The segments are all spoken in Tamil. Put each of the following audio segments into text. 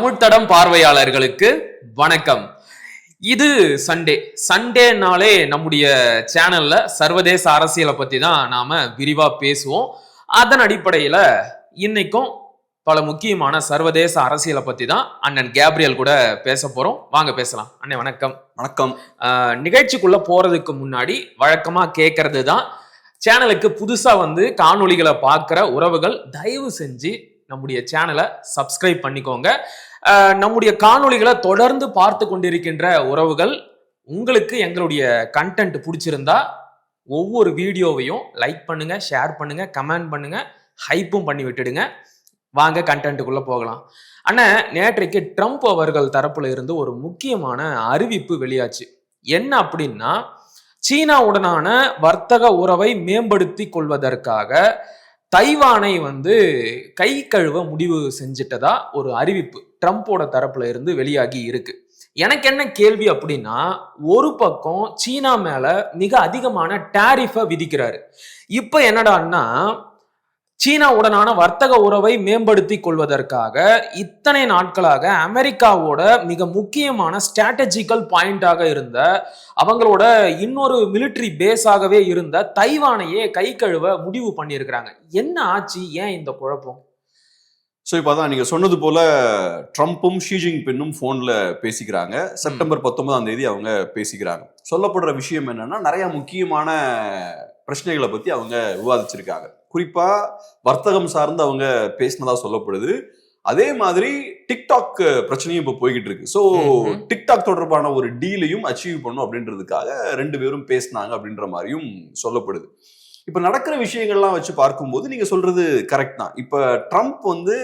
தமிழ் தடம் பார்வையாளர்களுக்கு வணக்கம். இது சண்டே சண்டேனாலே நம்முடைய சேனல்ல சர்வதேச அரசியலை பத்தி தான் நாம விரிவா பேசுவோம். அதன் அடிப்படையில இன்னைக்கும் பல முக்கியமான சர்வதேச அரசியலை பத்தி தான் அண்ணன் கேப்ரியல் கூட பேச போறோம். வாங்க பேசலாம். அண்ணன் வணக்கம். வணக்கம். நிகழ்ச்சிக்குள்ள போறதுக்கு முன்னாடி வழக்கமா கேட்கறது தான் சேனலுக்கு புதுசா வந்து காணொளிகளை பார்க்குற உறவுகள் தயவு செஞ்சு நம்முடைய சேனலை சப்ஸ்கிரைப் பண்ணிக்கோங்க. நம்முடைய காணொளிகளை தொடர்ந்து பார்த்து கொண்டிருக்கின்ற உறவுகள் உங்களுக்கு எங்களுடைய கண்டென்ட் பிடிச்சிருந்தா ஒவ்வொரு வீடியோவையும் லைக் பண்ணுங்க ஷேர் பண்ணுங்க கமெண்ட் பண்ணுங்க ஹைப்பும் பண்ணி விட்டுடுங்க. வாங்க கண்டென்ட்டுக்குள்ள போகலாம். ஆனா நேற்றைக்கு ட்ரம்ப் அவர்கள் தரப்புல இருந்து ஒரு முக்கியமான அறிவிப்பு வெளியாச்சு. என்ன அப்படின்னா சீனாவுடனான வர்த்தக உறவை மேம்படுத்தி கொள்வதற்காக தைவானை வந்து கை கழுவ முடிவு செஞ்சிட்டதா ஒரு அறிவிப்பு. ட்ரம்ப்போட தரப்புல இருந்து வெளியாகி இருக்கு. எனக்கு என்ன கேள்வி அப்படின்னா ஒரு பக்கம் சீனா மேல மிக அதிகமான டேரிஃபை விதிக்கிறாரு. இப்ப என்னடான்னா சீனாவுடனான வர்த்தக உறவை மேம்படுத்தி கொள்வதற்காக இத்தனை நாட்களாக அமெரிக்காவோட மிக முக்கியமான ஸ்ட்ராட்டஜிக்கல் பாயிண்டாக இருந்த அவங்களோட இன்னொரு மிலிட்ரி பேஸாகவே இருந்த தைவானையே கை கழுவ முடிவு பண்ணியிருக்கிறாங்க. என்ன ஆச்சு? ஏன் இந்த குழப்பம்? ஸோ இப்போ அதான் நீங்க சொன்னது போல ட்ரம்ப்பும் ஷீஜிங் பின்னும் ஃபோன்ல பேசிக்கிறாங்க. செப்டம்பர் பத்தொன்பதாம் தேதி அவங்க பேசிக்கிறாங்க. சொல்லப்படுற விஷயம் என்னன்னா நிறைய முக்கியமான பிரச்சனைகளை பத்தி அவங்க விவாதிச்சிருக்காங்க. குறிப்பா வர்த்தகம் சார்ந்து அவங்க பேசினதா சொல்லப்படுது. அதே மாதிரி டிக்டாக் பிரச்சனையும் இப்போ போய்கிட்டு இருக்கு. ஸோ. டிக்டாக் தொடர்பான ஒரு டீலையும் அச்சீவ் பண்ணும் அப்படின்றதுக்காக ரெண்டு பேரும் பேசினாங்க அப்படின்ற மாதிரியும் சொல்லப்படுது. இப்ப நடக்கிற விஷயங்கள்லாம் வச்சு பார்க்கும்போது நீங்க சொல்றது கரெக்ட் தான். இப்ப ட்ரம்ப் வந்து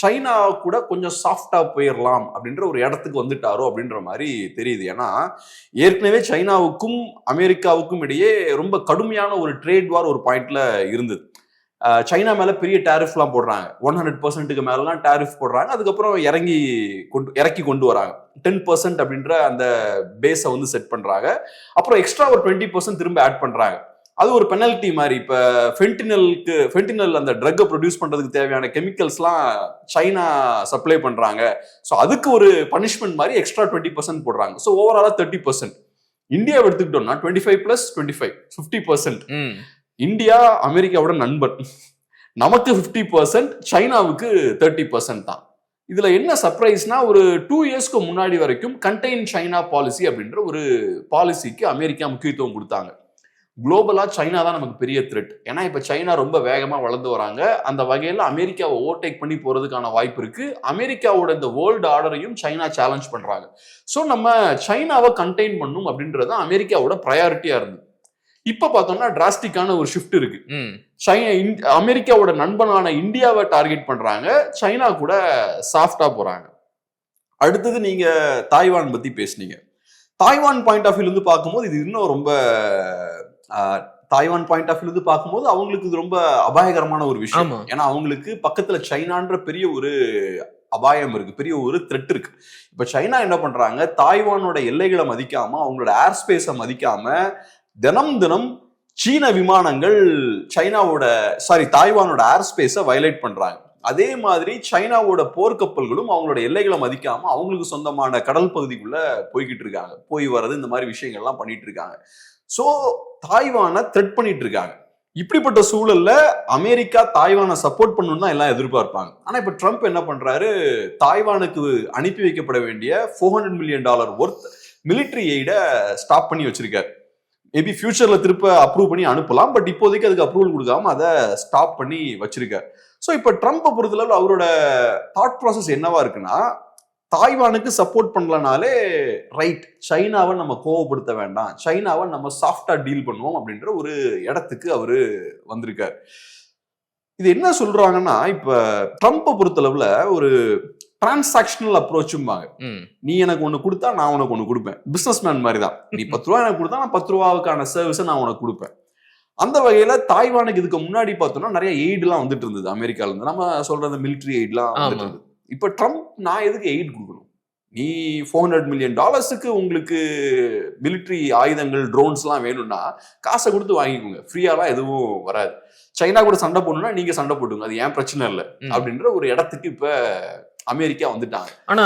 சைனா கூட கொஞ்சம் சாஃப்டா போயிடலாம் அப்படின்ற ஒரு இடத்துக்கு வந்துட்டாரோ அப்படின்ற மாதிரி தெரியுது. ஏன்னா ஏற்கனவே சைனாவுக்கும் அமெரிக்காவுக்கும் இடையே ரொம்ப கடுமையான ஒரு ட்ரேட் வார் ஒரு பாயிண்ட்ல இருந்தது. சைனா மேல பெரிய டேரிஃப்லாம் போடுறாங்க. ஒன் ஹண்ட்ரட் பர்சன்ட்டுக்கு மேலாம் டேரிஃப் போடுறாங்க. அதுக்கப்புறம் இறங்கி கொண்டு இறக்கி கொண்டு வராங்க. டென் பர்சன்ட் அப்படின்ற அந்த பேஸை வந்து செட் பண்றாங்க. அப்புறம் எக்ஸ்ட்ரா ஒரு டுவெண்ட்டி பர்சன்ட் திரும்ப ஆட் பண்றாங்க. அது ஒரு பெனல்ட்டி மாதிரி. இப்ப ஃபென்டினலுக்கு ஃபென்டினல் அந்த ட்ரக்கை ப்ரொடியூஸ் பண்றதுக்கு தேவையான கெமிக்கல்ஸ்லாம் சைனா சப்ளை பண்றாங்க. ஸோ அதுக்கு ஒரு பனிஷ்மெண்ட் மாதிரி எக்ஸ்ட்ரா டுவெண்ட்டி பர்சன்ட் போடுறாங்க. ஸோ ஓவராலா தேர்ட்டி பர்சன்ட் இந்தியாவை எடுத்துக்கிட்டோம்னா twenty five plus twenty five fifty percent India அமெரிக்காவோட நண்பர். நமக்கு ஃபிஃப்டி பர்சன்ட் சைனாவுக்கு தேர்ட்டி பர்சன்ட் தான். இதுல என்ன சர்ப்ரைஸ்னா ஒரு டூ இயர்ஸ்க்கு முன்னாடி வரைக்கும் கண்டெயின் சைனா பாலிசி அப்படின்ற ஒரு பாலிசிக்கு அமெரிக்கா முக்கியத்துவம் கொடுத்தாங்க. குளோபலா சைனா தான் நமக்கு பெரிய த்ரெட் ஏன்னா இப்ப சைனா ரொம்ப வேகமா வளர்ந்து வராங்க. அந்த வகையில அமெரிக்காவை ஓவர்டேக் பண்ணி போறதுக்கான வாய்ப்பு இருக்கு. அமெரிக்காவோட இந்த வேர்ல்டு ஆர்டரையும் சைனா சேலஞ்ச் பண்றாங்க. ஸோ நம்ம சைனாவை கண்டெயின் பண்ணும் அப்படின்றது அமெரிக்காவோட ப்ரையாரிட்டியா இருந்தது. இப்ப பார்த்தோம்னா டிராஸ்டிக்கான ஒரு ஷிஃப்ட் இருக்கு. சைனா அமெரிக்காவோட நண்பனான இந்தியாவை டார்கெட் பண்றாங்க. சைனா கூட சாஃப்டா போறாங்க. அடுத்தது நீங்க தாய்வான் பத்தி பேசுனீங்க. தாய்வான் பாயிண்ட் ஆஃப் வியூல இருந்து பார்க்கும்போது இது இன்னும் ரொம்ப தாய்வான் பாயிண்ட் ஆஃப் வியூல இருந்து பார்க்கும்போது அவங்களுக்கு இது ரொம்ப அபாயகரமான ஒரு விஷயம். ஏன்னா அவங்களுக்கு பக்கத்துல சைனான்ற பெரிய ஒரு அபாயம் இருக்கு பெரிய ஒரு த்ரெட் இருக்கு. இப்ப சைனா என்ன பண்றாங்க? தாய்வானோட எல்லைகளை மதிக்காம அவங்களோட ஏர் ஸ்பேஸை மதிக்காம தினம் தினம் சீன விமானங்கள் சைனாவோட சாரி தாய்வானோட ஏர் ஸ்பேஸை வயலேட் பண்றாங்க. அதே மாதிரி சைனாவோட போர்க்கப்பல்களும் அவங்களோட எல்லைகளை மதிக்காம அவங்களுக்கு சொந்தமான கடல் பகுதிக்குள்ள போய்கிட்டு இருக்காங்க. போய் வர்றது இந்த மாதிரி விஷயங்கள்லாம் பண்ணிட்டு இருக்காங்க. ஸோ தாய்வானை த்ரெட் பண்ணிட்டு இருக்காங்க. இப்படிப்பட்ட சூழல்ல அமெரிக்கா தாய்வானை சப்போர்ட் பண்ணணும்னு தான் எல்லாம் எதிர்பார்ப்பாங்க. ஆனா இப்ப ட்ரம்ப் என்ன பண்றாரு? தாய்வானுக்கு அனுப்பி வைக்கப்பட வேண்டிய four hundred million dollar worth military எய்டை stop பண்ணி வச்சிருக்காரு. மேபி ஃபியூச்சர்ல திருப்ப அப்ரூவ் பண்ணி அனுப்பலாம் பட் இப்போதைக்கு அதுக்கு அப்ரூவல் கொடுக்காம அதை ஸ்டாப் பண்ணி வச்சிருக்காரு. ஸோ இப்போ ட்ரம்ப்பை பொறுத்தளவு அவரோட தாட் ப்ராசஸ் என்னவா இருக்குன்னா தாய்வானுக்கு சப்போர்ட் பண்ணலனாலே ரைட் சைனாவை நம்ம கோவப்படுத்த வேண்டாம் சைனாவை நம்ம சாஃப்டா டீல் பண்ணுவோம் அப்படின்ற ஒரு இடத்துக்கு அவரு வந்திருக்காரு. இது என்ன சொல்றாங்கன்னா இப்ப ட்ரம்ப்பை பொறுத்தளவுல ஒரு டிரான்சாக்ஷனல் அப்ரோச்சும்பாங்க நீ எனக்கு ஒண்ணு கொடுத்தா நான் உனக்கு ஒண்ணு கொடுப்பேன். பிசினஸ் மேன் மாதிரி தான் நீ பத்து ரூபா எனக்கு கொடுத்தா நான் பத்து ரூபாவுக்கான சர்வீஸை நான் உனக்கு கொடுப்பேன். அந்த வகையில தாய்வானுக்கு இதுக்கு முன்னாடி பார்த்தோம்னா நிறைய எய்ட்லாம் வந்துட்டு இருந்தது. அமெரிக்கால இருந்து. நம்ம சொல்றது மிலிட்ரி எய்ட்லாம் வந்துட்டு. இருந்தது. இப்ப ட்ரம்ப் நான் எதுக்கு எய்ட் கொடுக்கணும்? நீ ஃபோர் ஹண்ட்ரட் மில்லியன் டாலர்ஸுக்கு உங்களுக்கு மிலிட்ரி ஆயுதங்கள் ட்ரோன்ஸ்லாம் வேணும்னா காசை கொடுத்து வாங்கிக்கோங்க. ஃப்ரீயாலாம் எதுவும் வராது. சைனா கூட சண்டை போடணும்னா நீங்க சண்டை போட்டுங்க அது ஏன் பிரச்சனை இல்லை. அப்படின்ற ஒரு இடத்துக்கு இப்ப அமெரிக்கா வந்துட்டாங்க. ஆனா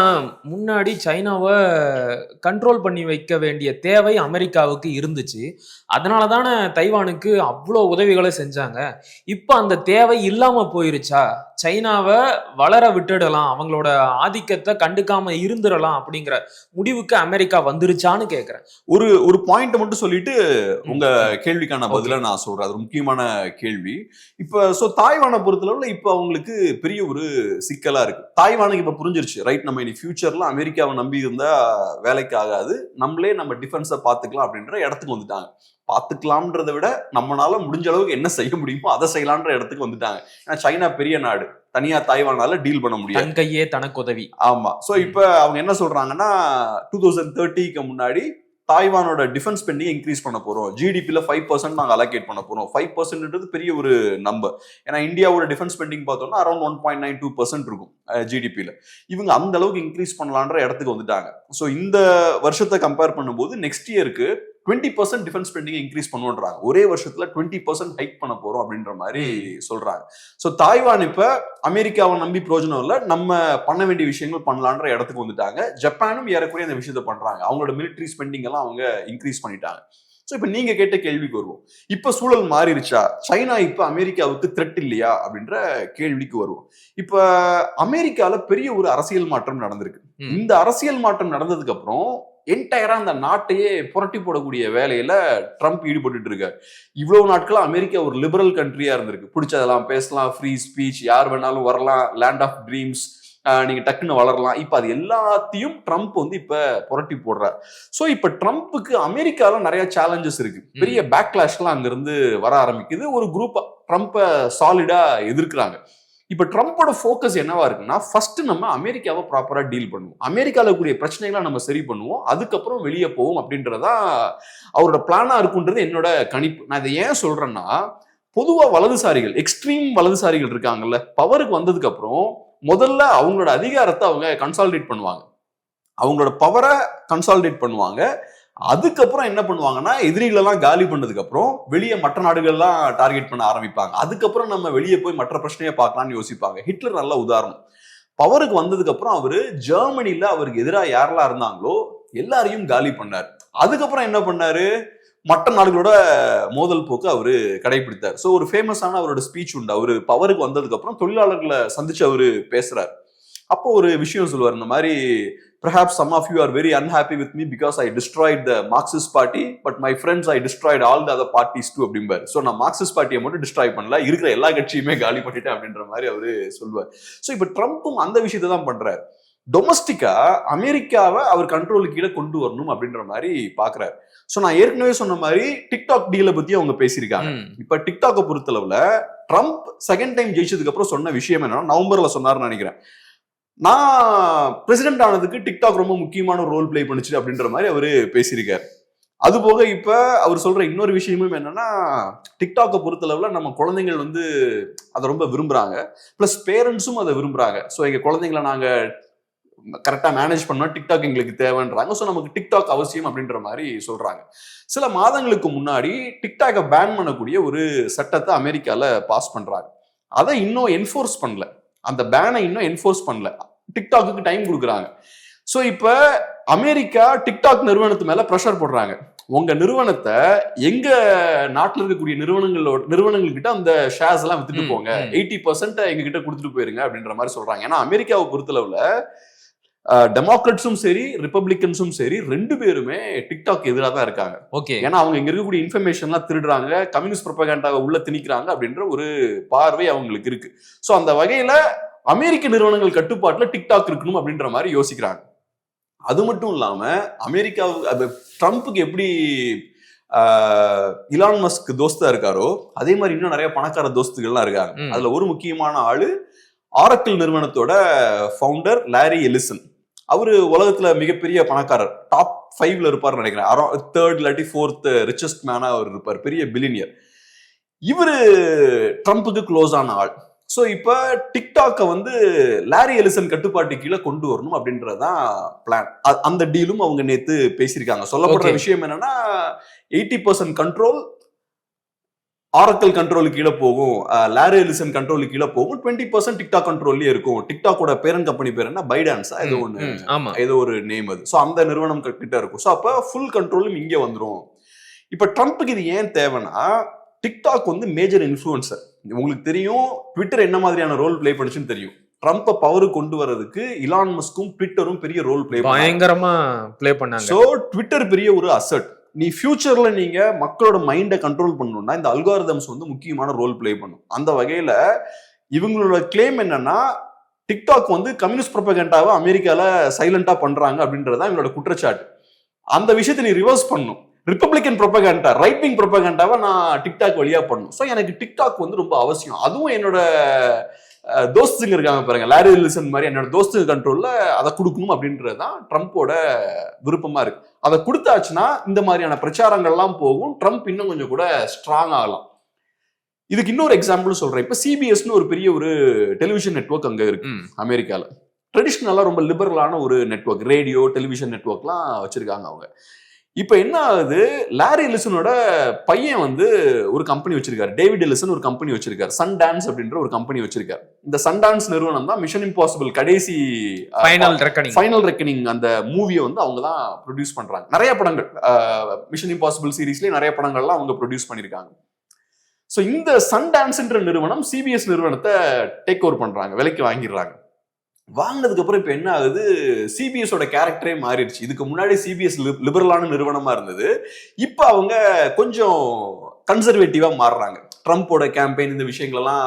முன்னாடி சைனாவை கண்ட்ரோல் பண்ணி வைக்க வேண்டிய தேவை அமெரிக்காவுக்கு இருந்துச்சு. அதனால தானே தைவானுக்கு அவ்வளோ உதவிகளை செஞ்சாங்க. இப்போ அந்த தேவை இல்லாம போயிருச்சா? சைனாவை வளர விட்டுடலாம் அவங்களோட ஆதிக்கத்தை கண்டுக்காம இருந்துடலாம் அப்படிங்கிற முடிவுக்கு அமெரிக்கா வந்துருச்சான்னு கேக்குறேன். ஒரு ஒரு பாயிண்ட் மட்டும் சொல்லிட்டு உங்க கேள்விக்கான பதில நான் சொல்றேன். அது முக்கியமான கேள்வி. இப்ப சோ தாய்வானை பொறுத்தளவுல இப்ப அவங்களுக்கு பெரிய ஒரு சிக்கலா இருக்கு. தாய்வானுக்கு இப்ப புரிஞ்சிருச்சு. ரைட் நம்ம இனி ஃபியூச்சர்ல அமெரிக்காவை நம்பி இருந்தா வேலைக்கு ஆகாது நம்மளே நம்ம டிஃபென்ஸை பாத்துக்கலாம் அப்படின்ற இடத்துக்கு வந்துட்டாங்க. பாத்துக்கலாம்ன்றதை விட நம்மளால முடிஞ்ச அளவுக்கு என்ன செய்ய முடியுமோ அதை செய்யலான்ற இடத்துக்கு வந்துட்டாங்க. ஏன்னா சைனா பெரிய நாடு. தனியா தாய்வானால டீல் பண்ண முடியாது. தன் கையே தனக்கு உதவி. ஆமா. சோ இப்ப அவங்க என்ன சொல்றாங்கன்னா டூ தௌசண்ட் தேர்ட்டிக்கு முன்னாடி தாய்வானோட டிஃபென்ஸ் ஸ்பெண்டிங் இன்க்ரீஸ் பண்ண போறோம். ஜிடிபியில் ஃபைவ் பர்சன்ட் நாங்கள் அலோகேட் பண்ண போறோம். ஃபைவ் பர்சன்ட்ன்றது பெரிய ஒரு நம்பர் ஏன்னா இந்தியாவோட டிஃபென்ஸ் ஸ்பெண்டிங் பார்த்தோம்னா around one point nine two percent இருக்கும் ஜிடிபியில் இவங்க அந்த அளவுக்கு இன்க்ரீஸ் பண்ணலான்ற இடத்துக்கு வந்துட்டாங்க. ஸோ இந்த வருஷத்தை கம்பேர் பண்ணும்போது நெக்ஸ்ட் இயருக்கு twenty percent defence spending increase பண்ணுவோன்றாங்க. ஒரே வருஷத்துல டுவெண்ட்டி பர்சன்ட் ஹைக் பண்ண போறோம் அப்படின்ற மாதிரி சொல்றாங்க. ஸோ தாய்வான் இப்ப அமெரிக்காவை நம்பி பிரயோஜனம் இல்லை. நம்ம பண்ண வேண்டிய விஷயங்கள் பண்ணலான்ற இடத்துக்கு வந்துட்டாங்க. ஜப்பானும் ஏறக்குறைய அந்த விஷயத்த பண்றாங்க. அவங்களோட மிலிட்ரி ஸ்பெண்டிங் எல்லாம் அவங்க இன்க்ரீஸ் பண்ணிட்டாங்க. ஸோ இப்போ நீங்க கேட்ட கேள்விக்கு வருவோம். இப்ப சூழல் மாறிடுச்சா? சைனா இப்ப அமெரிக்காவுக்கு த்ரெட் இல்லையா? அப்படின்ற கேள்விக்கு வருவோம். இப்ப அமெரிக்கால பெரிய ஒரு அரசியல் மாற்றம் நடந்திருக்கு. இந்த அரசியல் மாற்றம் நடந்ததுக்கு அப்புறம் என்டையரா அந்த நாட்டையே புரட்டி போடக்கூடிய வேலையில ட்ரம்ப் ஈடுபட்டு இருக்காரு இவ்வளவு நாட்களா அமெரிக்கா ஒரு லிபரல் கண்ட்ரியா இருந்திருக்கு. பிடிச்சதெல்லாம் பேசலாம் ஃப்ரீ ஸ்பீச் யார் வேணாலும் வரலாம் லேண்ட் ஆஃப் ட்ரீம்ஸ் நீங்க டக்குன்னு வளரலாம். இப்ப அது எல்லாத்தையும் ட்ரம்ப் வந்து இப்ப புரட்டி போடுறார். சோ இப்ப ட்ரம்ப்புக்கு அமெரிக்கால நிறைய சேலஞ்சஸ் இருக்கு. பெரிய பேக்லாஷ்லாம் அங்க இருந்து வர ஆரம்பிக்குது. ஒரு குரூப் ட்ரம்ப்பை சாலிடா எதிர்க்கிறாங்க. இப்போ ட்ரம்ப்போட ஃபோக்கஸ் என்னவா இருக்குன்னா ஃபர்ஸ்ட் நம்ம அமெரிக்காவை ப்ராப்பராக டீல் பண்ணுவோம். அமெரிக்காவில் கூடிய பிரச்சனைகளை நம்ம சரி பண்ணுவோம். அதுக்கப்புறம் வெளியே போவோம் அப்படின்றதா அவரோட பிளானாக இருக்குன்றது என்னோட கணிப்பு. நான் இதை ஏன் சொல்கிறேன்னா பொதுவாக வலதுசாரிகள் எக்ஸ்ட்ரீம் வலதுசாரிகள் இருக்காங்கல்ல பவருக்கு வந்ததுக்கப்புறம் முதல்ல அவங்களோட அதிகாரத்தை அவங்க கன்சாலிடேட் பண்ணுவாங்க. அவங்களோட பவரை கன்சாலிடேட் பண்ணுவாங்க. அதுக்கப்புறம் என்ன பண்ணுவாங்கன்னா எதிரிகளெல்லாம் காலி பண்ணதுக்கு அப்புறம் வெளியே மற்ற நாடுகள்லாம் டார்கெட் பண்ண ஆரம்பிப்பாங்க. அதுக்கப்புறம் நம்ம வெளியே போய் மற்ற பிரச்சனையை பார்க்கலாம்னு யோசிப்பாங்க. ஹிட்லர் நல்ல உதாரணம். பவருக்கு வந்ததுக்கு அப்புறம் அவரு ஜெர்மனில அவருக்கு எதிராக யாரெல்லாம் இருந்தாங்களோ எல்லாரையும் காலி பண்ணார். அதுக்கப்புறம் என்ன பண்ணாரு? மற்ற நாடுகளோட மோதல் போக்கு அவரு கடைபிடித்தார். ஸோ ஒரு ஃபேமஸான அவரோட ஸ்பீச் உண்டு. அவரு பவருக்கு வந்ததுக்கு அப்புறம் தொழிலாளர்களை சந்திச்சு அவரு பேசுறாரு. அப்போ ஒரு விஷயம் சொல்லுவார் இந்த மாதிரி perhaps some of you are very unhappy with me because I destroyed the Marxist party, but my friends, I destroyed all the other parties too அப்படிம்பாரு. ஸோ நான் மார்க்சிஸ்ட் பார்ட்டியை மட்டும் டிஸ்ட்ராய் பண்ணல. இருக்கிற எல்லா கட்சியுமே காலி பண்ணிட்டேன் அப்படின்ற மாதிரி அவரு சொல்லுவார். ஸோ இப்போ ட்ரம்ப்பும் அந்த விஷயத்தை தான் பண்றாரு. டொமஸ்டிக்கா அமெரிக்காவை அவர் கண்ட்ரோலுக்கு கீழே கொண்டு வரணும் அப்படின்ற மாதிரி பாக்குறாரு. ஸோ நான் ஏற்கனவே சொன்ன மாதிரி டிக்டாக் டீலை பத்தி அவங்க பேசியிருக்காங்க. இப்ப டிக்டாக்கை பொறுத்தளவுல ட்ரம்ப் செகண்ட் டைம் ஜெயிச்சதுக்கு அப்புறம் சொன்ன விஷயம் என்னன்னா நவம்பர்ல சொன்னாருன்னு நினைக்கிறேன். நான் பிரசிடென்ட் ஆனதுக்கு டிக்டாக் ரொம்ப முக்கியமான ரோல் ப்ளே பண்ணுச்சு அப்படின்ற மாதிரி அவர் பேசியிருக்காரு. அது போக இப்போ அவர் சொல்ற இன்னொரு விஷயமும் என்னன்னா டிக்டாக்கை பொறுத்தளவில் நம்ம குழந்தைங்கள் வந்து அதை ரொம்ப விரும்புறாங்க. ப்ளஸ் பேரண்ட்ஸும் அதை விரும்புறாங்க. ஸோ எங்கள் குழந்தைங்களை நாங்கள் கரெக்டாக மேனேஜ் பண்ணால் டிக்டாக் எங்களுக்கு தேவைன்றாங்க. ஸோ நமக்கு டிக்டாக் அவசியம் அப்படின்ற மாதிரி சொல்கிறாங்க சில மாதங்களுக்கு முன்னாடி டிக்டாக்கை பேன் பண்ணக்கூடிய ஒரு சட்டத்தை அமெரிக்காவில் பாஸ் பண்ணுறாங்க அதை இன்னும் என்ஃபோர்ஸ் பண்ணல. அந்த பேனை இன்னும் என்ஃபோர்ஸ் பண்ணல. டிக்டாக்கு டைம் கொடுக்குறாங்க. ஸோ இப்போ அமெரிக்கா டிக்டாக் நிறுவனத்து மேல ப்ரெஷர் போடுறாங்க. உங்க நிறுவனத்தை எங்க நாட்டில் இருக்கக்கூடிய நிறுவனங்களோட நிறுவனங்கள் கிட்ட அந்த ஷேர்ஸ் எல்லாம் வித்துட்டு போங்க. எயிட்டி பர்சன்ட் எங்க கிட்ட கொடுத்துட்டு போயிருங்க அப்படின்ற மாதிரி சொல்றாங்க. ஏன்னா அமெரிக்காவை பொறுத்தளவுல டெமோக்ரட்ஸும் சரி ரிப்பப்ளிகன்ஸும் சரி ரெண்டு பேருமே டிக்டாக் எதிராக தான் இருக்காங்க. ஓகே. ஏன்னா அவங்க இங்க இருக்கக்கூடிய இன்ஃபர்மேஷன்லாம் திருடுறாங்க கம்யூனிஸ்ட் ப்ரொபகேண்டாவை உள்ள திணிக்கிறாங்க அப்படின்ற ஒரு பார்வை அவங்களுக்கு இருக்கு. ஸோ அந்த வகையில அமெரிக்க நிறுவனங்கள் கட்டுப்பாட்டுல டிக்டாக் இருக்கணும் அப்படின்ற மாதிரி யோசிக்கிறாங்க. அது மட்டும் இல்லாம அமெரிக்கா ட்ரம்ப்புக்கு எப்படி இலான் மஸ்க் தோஸ்தா இருக்காரோ அதே மாதிரி இன்னும் நிறைய பணக்கார தோஸ்துகள்லாம் இருக்காங்க. அதுல ஒரு முக்கியமான ஆளு ஆரக்கிள் நிறுவனத்தோட ஃபவுண்டர் லாரி எலிசன் அவரு உலகத்துல மிகப்பெரிய பணக்காரர். டாப் ஃபைவ்ல இருப்பார்னு நினைக்கிறேன். அரௌண்ட் தேர்ட் இல்லாட்டி ஃபோர்த் ரிச்சஸ்ட் மேனா அவர் இருப்பார். பெரிய பிலினியர் இவரு ட்ரம்ப்புக்கு க்ளோஸ் ஆன ஆள். ஸோ இப்போ டிக்டாக்கை வந்து லாரி எலிசன் கட்டுப்பாட்டு கீழே கொண்டு வரணும் அப்படின்றதான் பிளான் அந்த டீலும் அவங்க நேத்து பேசியிருக்காங்க. சொல்லப்படுற. விஷயம் என்னன்னா எயிட்டி பர்சன்ட் கண்ட்ரோல் ஆரக்கல் கண்ட்ரோலுக்கு கீழே போகும் லாரி எலிசன் கண்ட்ரோலுக்கு கீழே போகும் டுவெண்ட்டி பர்சன்ட் டிக்டாக் கண்ட்ரோல்லயே இருக்கும். டிக்டாக்கோட பேரன் கம்பெனி பேர் என்ன? பைடான்ஸா ஏதோ ம், ஆமா. ஏதோ ஒரு நேம் அது. ஸோ அந்த நிறுவனம் கிட்ட இருக்கும். ஸோ அப்போ ஃபுல் கண்ட்ரோலும் இங்கே வந்துரும். இப்போ ட்ரம்ப்புக்கு இது ஏன் தேவைன்னா டிக்டாக் வந்து மேஜர் இன்ஃப்ளூயன்சர் உங்களுக்கு தெரியும் ட்விட்டர் என்ன மாதிரியான ரோல் ப்ளே பண்ணுச்சுன்னு தெரியும். ட்ரம்ப்பை பவர் கொண்டு வர்றதுக்கு இலான் மஸ்க்கும் ட்விட்டரும் பெரிய ரோல் ப்ளே பயங்கரமா ப்ளே பண்ணாங்க. ஸோ ட்விட்டர் பெரிய ஒரு அசட் நீ ஃபியூச்சர்ல நீங்க மக்களோட மைண்டை கண்ட்ரோல் பண்ணணும்னா இந்த அல்காரிதம்ஸ் வந்து முக்கியமான ரோல் ப்ளே பண்ணும். அந்த வகையில இவங்களோட கிளைம் என்னன்னா டிக்டாக் வந்து கம்யூனிஸ்ட் ப்ரொபகண்டாவை அமெரிக்கால சைலண்டா பண்றாங்க அப்படின்றதுதான் இவங்களோட குற்றச்சாட்டு. அந்த விஷயத்தை நீ ரிவர்ஸ் பண்ணும் ரிப்பப்ளிகன் ப்ரொபகண்டா ரைட் விங் ப்ரொபகண்டாவை நான் டிக்டாக் வழியா பண்ணும். ஸோ எனக்கு டிக்டாக் வந்து ரொம்ப அவசியம். அதுவும் என்னோட தோஸ்துங்க இருக்காங்க பாருங்க லாரி லிசன் மாதிரி என்னோட தோஸ்து கண்ட்ரோல்ல அதை கொடுக்கணும் அப்படின்றது தான் ட்ரம்ப்போட விருப்பமா இருக்கு. அதை கொடுத்தாச்சுன்னா இந்த மாதிரியான பிரச்சாரங்கள்லாம் போகும். ட்ரம்ப் இன்னும் கொஞ்சம் கூட ஸ்ட்ராங் ஆகலாம். இதுக்கு இன்னொரு எக்ஸாம்பிள் சொல்றேன். இப்ப சிபிஎஸ்னு ஒரு பெரிய ஒரு டெலிவிஷன் நெட்வொர்க் அங்க இருக்கு ம், அமெரிக்கால. ட்ரெடிஷ்னலா ரொம்ப லிபரலான ஒரு நெட்வொர்க் ரேடியோ டெலிவிஷன் நெட்வொர்க்லாம் வச்சிருக்காங்க அவங்க. இப்போ என்ன ஆகுது? லாரி எலிசனோட பையன் வந்து ஒரு கம்பெனி வச்சிருக்காரு. டேவிட் எலிசன் ஒரு கம்பெனி வச்சிருக்காரு. சன் டான்ஸ் அப்படின்ற ஒரு கம்பெனி வச்சிருக்காரு. இந்த சன் டான்ஸ் நிறுவனம் தான் மிஷன் இம்பாசிபிள் கடைசி ஃபைனல் ரெக்கனிங் ஃபைனல் ரெக்கனிங் அந்த மூவியை வந்து அவங்க தான் ப்ரொடியூஸ் பண்றாங்க. நிறைய படங்கள் மிஷன் இம்பாசிபிள் சீரீஸ்லயே நிறைய படங்கள்லாம் அவங்க ப்ரொடியூஸ் பண்ணியிருக்காங்க. ஸோ இந்த சன் டான்ஸ்ன்ற நிறுவனம் சிபிஎஸ் நிறுவனத்தை டேக் ஓவர் பண்றாங்க. விலைக்கு வாங்கிடுறாங்க. வாங்கினதுக்கு அப்புறம் இப்போ என்ன ஆகுது? சிபிஎஸ் ஓட கேரக்டரே மாறிடுச்சு. இதுக்கு முன்னாடி சிபிஎஸ் லிபரலான நிறுவனமா இருந்தது. இப்போ அவங்க கொஞ்சம் கன்சர்வேட்டிவா மாறுறாங்க. ட்ரம்ப்போட கேம்பெயின் இந்த விஷயங்களெல்லாம்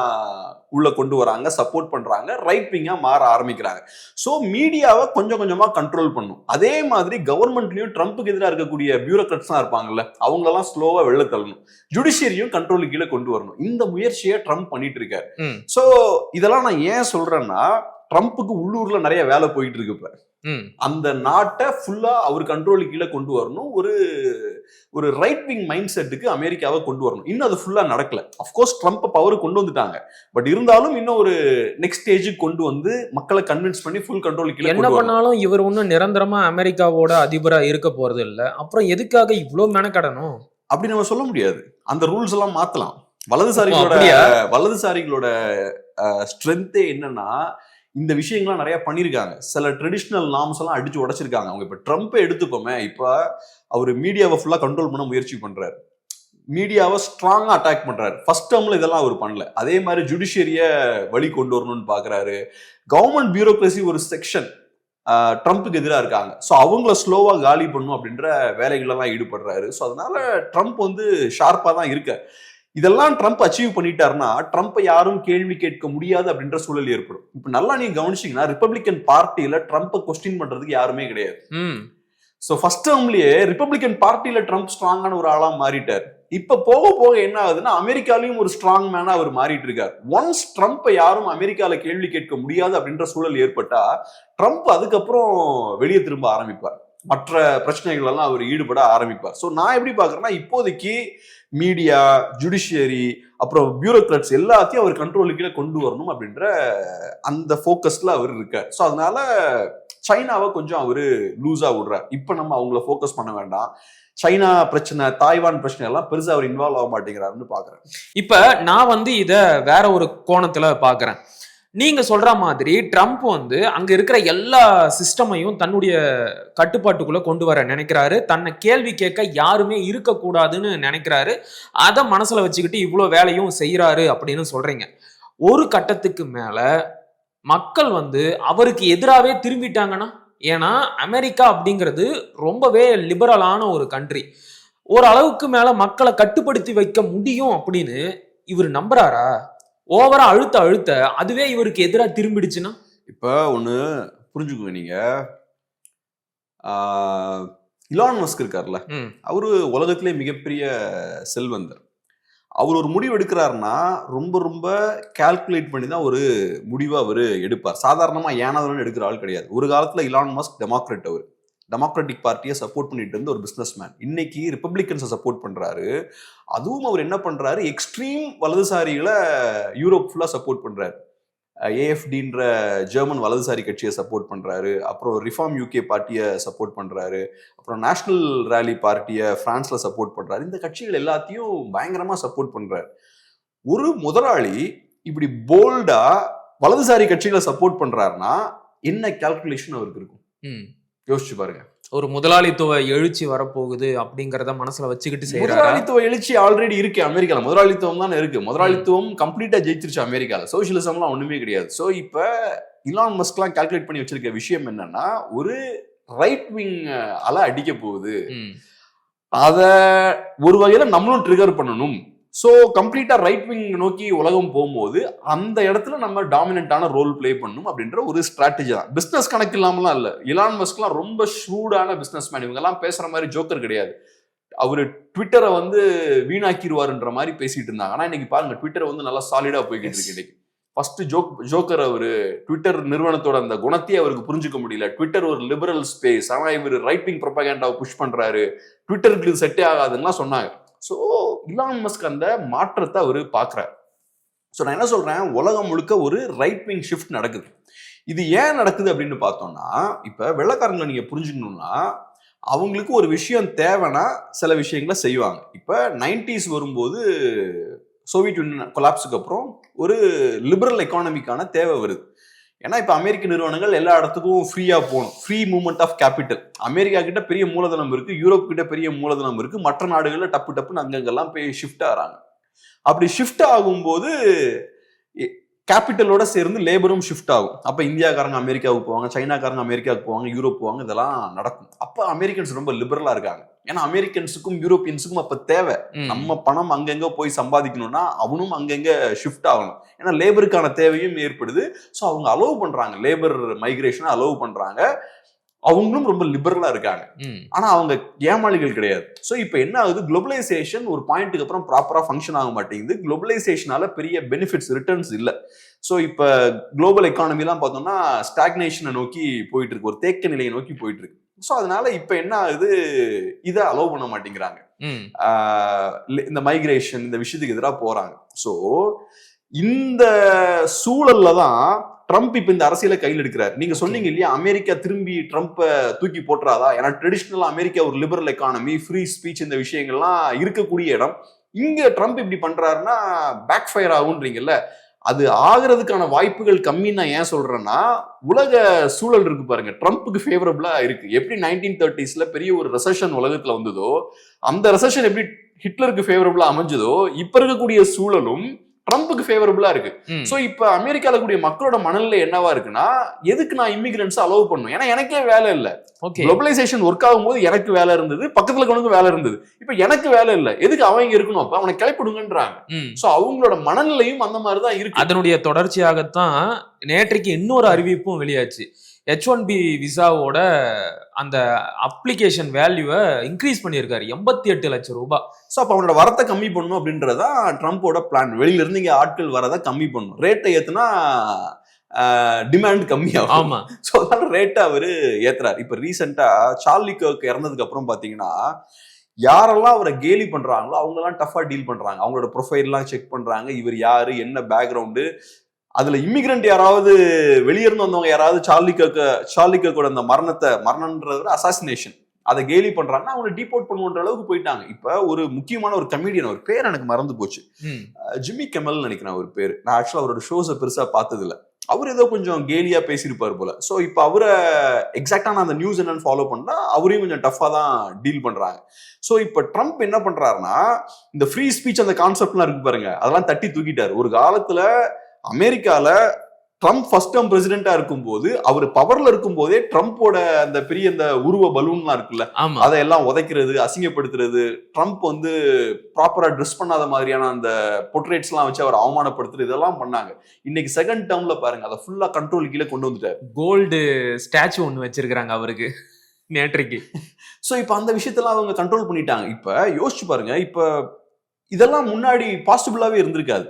உள்ள கொண்டு வராங்க சப்போர்ட் பண்றாங்க ரைட் விங்கா மாற ஆரம்பிக்கிறாங்க. ஸோ மீடியாவை கொஞ்சம் கொஞ்சமா கண்ட்ரோல் பண்ணும். அதே மாதிரி கவர்மெண்ட்லயும் ட்ரம்ப்புக்கு எதிராக இருக்கக்கூடிய பியூரோக்ராட்ஸ்லாம் இருப்பாங்கல்ல அவங்களெல்லாம் ஸ்லோவா வெளில தள்ளணும். ஜுடிஷியரியும் கண்ட்ரோல் கீழே கொண்டு வரணும். இந்த முயற்சியை ட்ரம்ப் பண்ணிட்டு இருக்காரு. ஸோ இதெல்லாம் நான் ஏன் சொல்றேன்னா ட்ரம்ப்புக்கு உள்ளூர்ல நிறைய வேலை போயிட்டு இருக்கு இப்ப அந்த நாட்டை ஃபுல்லா அவர் கண்ட்ரோலுக்கு கீழே கொண்டு வரணும். ஒரு ஒரு ரைட் விங் மைண்ட் செட்டுக்கு அமெரிக்காவை கொண்டு வரணும். இன்னும் அது ஃபுல்லா நடக்கல. அஃப்கோர்ஸ் ட்ரம்ப் பவர் கொண்டு வந்துட்டாங்க. பட் இருந்தாலும் இன்னும் ஒரு நெக்ஸ்ட் ஸ்டேஜுக்கு கொண்டு வந்து மக்களை கன்வின்ஸ் பண்ணி ஃபுல் கண்ட்ரோலுக்கு கீழே என்ன பண்ணாலும் இவர் ஒன்றும் நிரந்தரமா அமெரிக்காவோட அதிபரா இருக்க போறது இல்ல. அப்புறம் எதுக்காக இவ்ளோ மெனக்கடணும்? அப்படி நம்ம சொல்ல முடியாது. அந்த ரூல்ஸ் எல்லாம் மாத்தலாம். வலதுசாரிகளோட? வலதுசாரிகளோட ஸ்ட்ரென்த்தே என்னன்னா இந்த விஷயங்கள்லாம் நிறைய பண்ணியிருக்காங்க. சில ட்ரெடிஷ்னல் நாம்ஸ் எல்லாம் அடிச்சு உடைச்சிருக்காங்க. அவங்க இப்போ ட்ரம்ப்பை எடுத்துக்கோமே இப்போ அவர் மீடியாவை ஃபுல்லாக கண்ட்ரோல் பண்ண முயற்சி பண்ணுறாரு மீடியாவை ஸ்ட்ராங்காக அட்டாக் பண்ணுறாரு ஃபர்ஸ்ட் டேர்மில் இதெல்லாம் அவர் பண்ணல. அதே மாதிரி ஜுடிஷியரியை வழி கொண்டு வரணும்னு பார்க்குறாரு கவர்மெண்ட் பியூரோக்ரஸி ஒரு செக்ஷன் ட்ரம்ப்புக்கு எதிராக இருக்காங்க. ஸோ அவங்கள ஸ்லோவாக காலி பண்ணும் அப்படின்ற வேலைகள்லாம் ஈடுபடுறாரு. ஸோ அதனால ட்ரம்ப் வந்து ஷார்ப்பாக தான் இருக்க. இதெல்லாம் ட்ரம்ப் அச்சீவ் பண்ணிட்டாருன்னா ட்ரம்ப்பை யாரும் கேள்வி கேட்க முடியாது அப்படின்ற சூழல் ஏற்படும். இப்போ நல்லா நீங்க கவனிச்சீங்கன்னா ரிப்பப்ளிகன் பார்ட்டியில ட்ரம்ப்பை கொஸ்டின் பண்றதுக்கு யாருமே கிடையாது. ஸோ ஃபர்ஸ்ட் டேர்ம்லயே ரிப்பப்ளிகன் பார்ட்டியில ட்ரம்ப் ஸ்ட்ராங்கான ஒரு ஆளா மாறிட்டார். இப்ப போக போக என்ன ஆகுதுன்னா அமெரிக்காலையும் ஒரு ஸ்ட்ராங் மேனா அவர் மாறிட்டு இருக்கார். ஒன்ஸ் ட்ரம்ப்பை யாரும் அமெரிக்கால கேள்வி கேட்க முடியாது அப்படின்ற சூழல் ஏற்பட்டா ட்ரம்ப் அதுக்கப்புறம் வெளியே திரும்ப ஆரம்பிப்பார். மற்ற பிரச்சனைகள் எல்லாம் அவர் ஈடுபட ஆரம்பிப்பார். ஸோ நான் எப்படி பாக்குறேன்னா இப்போதைக்கு மீடியா ஜுடிஷியரி அப்புறம் பியூரோக்ராட்ஸ் எல்லாத்தையும் அவர் கண்ட்ரோலுக்கு கொண்டு வரணும் அப்படின்ற அந்த ஃபோக்கஸ்ல அவர் இருக்கார். ஸோ அதனால சைனாவை கொஞ்சம் அவர் லூஸா விடுறார். இப்போ நம்ம அவங்கள ஃபோக்கஸ் பண்ண வேண்டாம். சைனா பிரச்சனை தாய்வான் பிரச்சனை எல்லாம் பெருசாக அவர் இன்வால்வ் ஆக மாட்டேங்கிறாருன்னு பாக்குறேன் இப்போ நான் வந்து இதை வேற ஒரு கோணத்துல பாக்குறேன் நீங்க சொல்ற மாதிரி ட்ரம்ப் வந்து அங்க இருக்கிற எல்லா சிஸ்டமையும் தன்னுடைய கட்டுப்பாட்டுக்குள்ள கொண்டு வர நினைக்கிறாரு. தன்னை கேள்வி கேட்க யாருமே இருக்கக்கூடாதுன்னு நினைக்கிறாரு. அதை மனசுல வச்சுக்கிட்டு இவ்வளோ வேலையும் செய்யறாரு அப்படின்னு சொல்றீங்க. ஒரு கட்டத்துக்கு மேல மக்கள் வந்து அவருக்கு எதிராகவே திரும்பிட்டாங்கன்னா ஏன்னா அமெரிக்கா அப்படிங்கிறது ரொம்பவே லிபரலான ஒரு கண்ட்ரி ஓரளவுக்கு மேல மக்களை கட்டுப்படுத்தி வைக்க முடியும் அப்படின்னு இவர் நம்புறாரா? ஓவரா அழுத்த அழுத்த அதுவே இவருக்கு எதிரா திரும்பிடுச்சுன்னா? இப்போ ஒண்ணு புரிஞ்சுக்கோங்க நீங்க. இலான் மஸ்க் இருக்கார்ல. அவரு உலகத்திலே மிகப்பெரிய செல்வந்தர். அவர் ஒரு முடிவு எடுக்கிறாருன்னா ரொம்ப ரொம்ப கால்குலேட் பண்ணி தான் ஒரு முடிவை அவர் எடுப்பார். சாதாரணமா ஏனாதவன் எடுக்கிற ஆள் கிடையாது. ஒரு காலத்துல இலான் மஸ்க் டெமோக்ரட் அவர். டெமோக்ராட்டிக் பார்ட்டியை சப்போர்ட் பண்ணிட்டு இருந்த ஒரு பிஸ்னஸ்மேன் இன்னைக்கு ரிப்பப்ளிகன்ஸை சப்போர்ட் பண்றாரு. அதுவும் அவர் என்ன பண்றாரு? எக்ஸ்ட்ரீம் வலதுசாரிகளை யூரோப் ஃபுல்லா சப்போர்ட் பண்றாரு. ஏஎஃப்டின்ற ஜெர்மன் வலதுசாரி கட்சியை சப்போர்ட் பண்ணுறாரு அப்புறம் ரிஃபார்ம் யூகே பார்ட்டியை சப்போர்ட் பண்ணுறாரு அப்புறம் நேஷனல் ரேலி பார்ட்டியை ஃப்ரான்ஸில் சப்போர்ட் பண்ணுறாரு இந்த கட்சிகள் எல்லாத்தையும் பயங்கரமாக சப்போர்ட் பண்ணுறாரு ஒரு முதலாளி இப்படி போல்டாக வலதுசாரி கட்சிகளை சப்போர்ட் பண்ணுறாருன்னா என்ன கால்குலேஷன் அவருக்கு இருக்கும்? ம். யோசிச்சு பாருங்க. ஒரு முதலாளித்துவ எழுச்சி வரப்போகுது அப்படிங்கறத மனசுல வச்சுக்கிட்டு செய்யறாரா முதலாளித்துவ எழுச்சி ஆல்ரெடி இருக்கு அமெரிக்கால. முதலாளித்துவம் தானே இருக்கு. முதலாளித்துவம் கம்ப்ளீட்டா ஜெயிச்சிருச்சு அமெரிக்கால. சோசியலிசம்லாம் ஒண்ணுமே கிடையாது. சோ இப்ப இலான் மஸ்க்லாம் கால்குலேட் பண்ணி வச்சிருக்க விஷயம் என்னன்னா ஒரு ரைட் விங் அலை அடிக்க போகுது. அத ஒரு வகையில நம்மளும் ட்ரிகர் பண்ணணும். ஸோ கம்ப்ளீட்டா ரைட் விங் நோக்கி உலகம் போகும்போது அந்த இடத்துல நம்ம டாமினண்டான ரோல் ப்ளே பண்ணணும் அப்படின்ற ஒரு ஸ்ட்ராட்டஜி தான். பிசினஸ் கணக்கு இல்லாமலாம் இல்ல. இலான் மஸ்க்லாம் ரொம்ப ஷூடான பிசினஸ் மேன் இவங்க எல்லாம் பேசுற மாதிரி ஜோக்கர் கிடையாது. அவரு ட்விட்டரை வந்து வீணாக்கிடுவாருன்ற மாதிரி பேசிட்டு இருந்தாங்க. ஆனா இன்னைக்கு பாருங்க ட்விட்டர் வந்து நல்லா சாலிடா போய்கிட்டு இருக்கு இன்னைக்கு. ஃபர்ஸ்ட் ஜோக் ஜோக்கர் அவரு ட்விட்டர் நிறுவனத்தோட அந்த குணத்தையே அவருக்கு புரிஞ்சுக்க முடியல. ட்விட்டர் ஒரு லிபரல் ஸ்பேஸ் ஆனா இவர் ரைட் விங் ப்ரொபகேண்டாவை புஷ் பண்றாரு. ட்விட்டருக்கு செட்டே ஆகாதுன்னா சொன்னாங்க. ஸோ இலான் மஸ்க் அந்த மாற்றத்தை அவர் பார்க்குறார். ஸோ நான் என்ன சொல்கிறேன் உலகம் முழுக்க ஒரு ரைட் விங் ஷிஃப்ட் நடக்குது. இது ஏன் நடக்குது அப்படின்னு பார்த்தோம்னா இப்போ வெள்ளக்காரங்களை நீங்கள் புரிஞ்சுக்கணும்னா அவங்களுக்கு ஒரு விஷயம் தேவைன்னா சில விஷயங்களை செய்வாங்க. இப்போ நைன்டிஸ் வரும்போது சோவியத் யூனியன் கொலாப்ஸுக்கு அப்புறம் ஒரு லிபரல் எக்கானமிக்கான தேவை வருது. ஏன்னா இப்போ அமெரிக்க நிறுவனங்கள் எல்லா இடத்துக்கும் ஃப்ரீயா போகணும். Free movement of capital America கிட்ட பெரிய மூலதனம் இருக்கு. யூரோப் கிட்ட பெரிய மூலதனம் இருக்கு. மற்ற நாடுகள்ல டப்பு டப்புன்னு அங்கங்கெல்லாம் போய் ஷிஃப்ட் ஆகிறாங்க. அப்படி ஷிஃப்ட் ஆகும்போது கேபிட்டலோட சேர்ந்து லேபரும் ஷிஃப்ட் ஆகும். அப்ப இந்தியாக்காரங்க அமெரிக்காவுக்கு போவாங்க சைனாக்காரங்க அமெரிக்காவுக்கு போவாங்க யூரோப் போவாங்க இதெல்லாம் நடக்கும். அப்ப அமெரிக்கன்ஸ் ரொம்ப லிபரலா இருக்காங்க. ஏன்னா அமெரிக்கன்ஸுக்கும் யூரோப்பியன்ஸுக்கும் அப்ப தேவை. நம்ம பணம் அங்கங்க போய் சம்பாதிக்கணும்னா அவனும் அங்கங்க ஷிஃப்ட் ஆகணும். ஏன்னா லேபருக்கான தேவையும் ஏற்படுது. ஸோ அவங்க அலோவ் பண்றாங்க. லேபர் மைக்ரேஷனை அலோவ் பண்றாங்க. அவங்களும் ரொம்ப லிபரலா இருக்காங்க. ஆனா அவங்க ஏமாளிகள் கிடையாது. ஸோ இப்போ என்ன ஆகுது? குளோபலைசேஷன் ஒரு பாயிண்ட்டுக்கு அப்புறம் ப்ராப்பரா ஃபங்க்ஷன் ஆக மாட்டேங்குது. குளோபலைசேஷனால பெரிய பெனிஃபிட்ஸ் ரிட்டர்ன்ஸ் இல்ல. ஸோ இப்போ குளோபல் எக்கானமிலாம் பார்த்தோம்னா ஸ்டாக்னேஷனை நோக்கி போயிட்டு இருக்கு ஒரு தேக்க நிலையை நோக்கி போயிட்டு இருக்கு ஸோ அதனால இப்போ என்ன ஆகுது? இதை அலோவ் பண்ண மாட்டேங்கிறாங்க. இந்த மைக்ரேஷன் இந்த விஷயத்துக்கு எதிராக போறாங்க. ஸோ இந்த சூழல்ல தான் ட்ரம்ப் இப்ப இந்த அரசியலை கையில் எடுக்கிறார். நீங்க சொன்னீங்க இல்லையா அமெரிக்கா திரும்பி ட்ரம்ப்பை தூக்கி போட்டுறாதா? ஏன்னா ட்ரெடிஷ்னலா அமெரிக்கா ஒரு லிபரல் எக்கானமி ஃப்ரீ ஸ்பீச் இந்த விஷயங்கள்லாம் இருக்கக்கூடிய இடம். இங்க ட்ரம்ப் இப்படி பண்றாருன்னா பேக் ஃபயர் ஆகுன்றீங்கல்ல அது ஆகிறதுக்கான வாய்ப்புகள் கம்மின்னு நான் ஏன் சொல்றேன்னா உலக சூழல் இருக்கு பாருங்க. ட்ரம்ப்புக்கு ஃபேவரபிளா இருக்கு. எப்படி நைன்டீன் தேர்ட்டிஸ்ல பெரிய ஒரு ரெசஷன் உலகத்துல வந்ததோ அந்த ரெசஷன் எப்படி ஹிட்லருக்கு ஃபேவரபிளா அமைஞ்சதோ இப்ப இருக்கக்கூடிய சூழலும் ட்ரம்ப்புக்கு ஃபேவரபிளா இருக்கு. சோ இப்ப அமெரிக்கால கூடிய மக்களோட மனநிலை என்னவா இருக்குன்னா எதுக்கு நான் இமிகிரன்ஸ் அலோவ் பண்ணும் ஏன்னா எனக்கே வேலை இல்ல. குளோபலைசேஷன் ஒர்க் ஆகும்போது எனக்கு வேலை இருந்தது பக்கத்துல இருக்கவனுக்கு வேலை இருந்தது. இப்ப எனக்கு வேலை இல்ல. எதுக்கு அவன் இங்க இருக்கணும்? அப்ப அவனை கிளப்பிடுங்கன்றாங்க. சோ அவங்களோட மனநிலையும் அந்த மாதிரிதான் இருக்கு. அதனுடைய தொடர்ச்சியாகத்தான் நேற்றைக்கு இன்னொரு அறிவிப்பும் வெளியாச்சு. ஹெச் ஒன் பி விசாவோட அந்த அப்ளிகேஷன் வேல்யூவை இன்க்ரீஸ் பண்ணியிருக்காரு. எண்பத்தி எட்டு லட்சம் ரூபாய் சோ அப்ப அவனோட வரத்தை கம்மி பண்ணணும் அப்படின்றதா ட்ரம்ப்போட பிளான் வெளியில இருந்து இங்க ஆட்கள் வரதை கம்மி பண்ணணும் ரேட்டை ஏத்துனா டிமாண்ட் கம்மியாகும். ஆமா. ஸோ அதனால ரேட்டை அவரு ஏத்துறாரு. இப்ப ரீசெண்டா சார்லி கர்க் இறந்ததுக்கு அப்புறம் பாத்தீங்கன்னா யாரெல்லாம் அவரை கேலி பண்றாங்களோ அவங்க எல்லாம் டஃபா டீல் பண்றாங்க. அவங்களோட ப்ரொஃபைல் எல்லாம் செக் பண்றாங்க. இவர் யாரு? என்ன பேக்ரவுண்டு அதுல இமிகிரண்ட் யாராவது வெளியிருந்து வந்தவங்க யாராவது சார்லி கர்க்க சார்லி கர்க்கோட அந்த மரணத்தை மரணன்றத அசாசினேஷன் அதை கேலி பண்றாங்கன்னா அவங்க டிபோர்ட் பண்ணுன்ற அளவுக்கு போயிட்டாங்க. இப்ப ஒரு முக்கியமான ஒரு கமெடியன் ஒரு பேர் எனக்கு மறந்து போச்சு. ஜிம்மி கெமல் நினைக்கிறேன் ஒரு பேர். நான் ஆக்சுவலா அவரோட ஷோஸை பெருசா பார்த்தது இல்ல அவர் ஏதோ கொஞ்சம் கேலியா பேசியிருப்பார் போல. ஸோ இப்போ அவரை எக்ஸாக்டா நான் அந்த நியூஸ் என்னன்னு ஃபாலோ பண்ணா அவரையும் கொஞ்சம் டஃபா தான் டீல் பண்றாங்க. ஸோ இப்போ ட்ரம்ப் என்ன பண்றாருன்னா இந்த ஃப்ரீ ஸ்பீச் அந்த கான்செப்ட்லாம் இருக்கு பாருங்க. அதெல்லாம் தட்டி தூக்கிட்டாரு. ஒரு காலத்துல அமெரிக்கால ட்ரம்ப் ஃபர்ஸ்ட் டைம் பிரசிடென்டா இருக்கும்போது அவர் பவர்ல இருக்கும்போதே ட்ரம்ப்போட அந்த பெரிய அந்த உருவ பலூன்லாம் இருக்குல்ல அதையெல்லாம் உதைக்கிறது அசிங்கப்படுத்துறது ட்ரம்ப் வந்து ப்ராப்பரா ட்ரெஸ் பண்ணாத மாதிரியான அந்த பொட்ரேட்ஸ் எல்லாம் வச்சு அவர் அவமானப்படுத்துறது இதெல்லாம் பண்ணாங்க. இன்னைக்கு செகண்ட் டேர்ம்ல பாருங்க அதை ஃபுல்லா கண்ட்ரோல் கீழே கொண்டு வந்துட்டாரு. கோல்டு ஸ்டாச்சு ஒண்ணு வச்சிருக்கிறாங்க அவருக்கு நேற்றைக்கு. ஸோ இப்போ அந்த விஷயத்தெல்லாம் அவங்க கண்ட்ரோல் பண்ணிட்டாங்க. இப்போ யோசிச்சு பாருங்க இப்போ இதெல்லாம் முன்னாடி பாசிபிளாவே இருந்திருக்காது.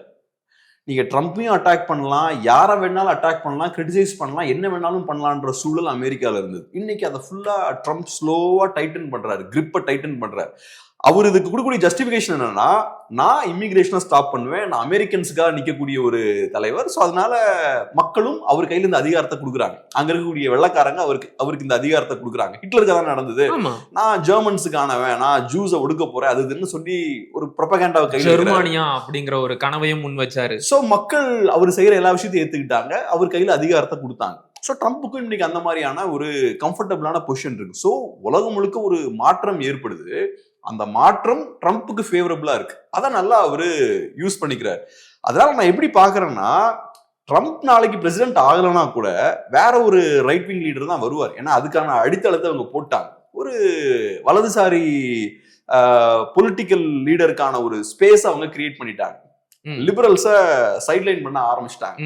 நீங்கள் ட்ரம்ப்பையும் அட்டாக் பண்ணலாம் யாரை வேணாலும் அட்டாக் பண்ணலாம் கிரிட்டிசைஸ் பண்ணலாம் என்ன வேணாலும் பண்ணலான்ற சூழல் அமெரிக்காவில் இருந்தது. இன்னைக்கு அதை ஃபுல்லாக ட்ரம்ப் ஸ்லோவாக டைட்டன் பண்ணுறாரு கிரிப்பை டைட்டன் பண்ணுறாரு அவர் இதுக்கு கொடுக்கக்கூடிய ஜஸ்டிபிகேஷன் என்னன்னா நான் இமிகிரேஷனை ஸ்டாப் பண்ணுவேன் நான் அமெரிக்கன்ஸுக்காக நிக்கக்கூடிய ஒரு தலைவர். ஸோ அதனால மக்களும் அவர் கையில இந்த அதிகாரத்தை கொடுக்குறாங்க. அங்க இருக்கக்கூடிய வெள்ளக்காரங்க அவருக்கு அவருக்கு இந்த அதிகாரத்தை கொடுக்குறாங்க. ஹிட்லருக்கு தான் நடந்தது. நான் ஜெர்மன்ஸுக்கானவன் நான் ஜூஸை ஒடுக்க போறேன் அது இதுன்னு சொல்லி ஒரு ப்ரொபகேண்டாவை கையில் ஜெர்மானியா அப்படிங்கிற ஒரு கனவையும் முன் வச்சாரு. ஸோ மக்கள் அவர் செய்யற எல்லா விஷயத்தையும் ஏத்துக்கிட்டாங்க. அவர் கையில அதிகாரத்தை கொடுத்தாங்க. ஸோ ட்ரம்ப்புக்கும் இன்னைக்கு அந்த மாதிரியான ஒரு கம்ஃபர்டபுளான பொசிஷன் இருக்கு. ஸோ உலகம் முழுக்க ஒரு மாற்றம் ஏற்படுது. அந்த மாற்றம் ட்ரம்ப்புக்கு ஃபேவரபிளா இருக்கு. அதை நல்லா அவரு யூஸ் பண்ணிக்கிறார். அதனால நான் எப்படி பாக்குறேன்னா ட்ரம்ப் நாளைக்கு பிரசிடென்ட் ஆகலைன்னா கூட வேற ஒரு ரைட் விங் லீடர் தான் வருவார். ஏன்னா அதுக்கான அடித்தளத்தை அவங்க போட்டாங்க. ஒரு வலதுசாரி பொலிட்டிக்கல் லீடருக்கான ஒரு ஸ்பேஸ் அவங்க கிரியேட் பண்ணிட்டாங்க. லிபரல்ஸை சைட்லைன் பண்ண ஆரம்பிச்சிட்டாங்க.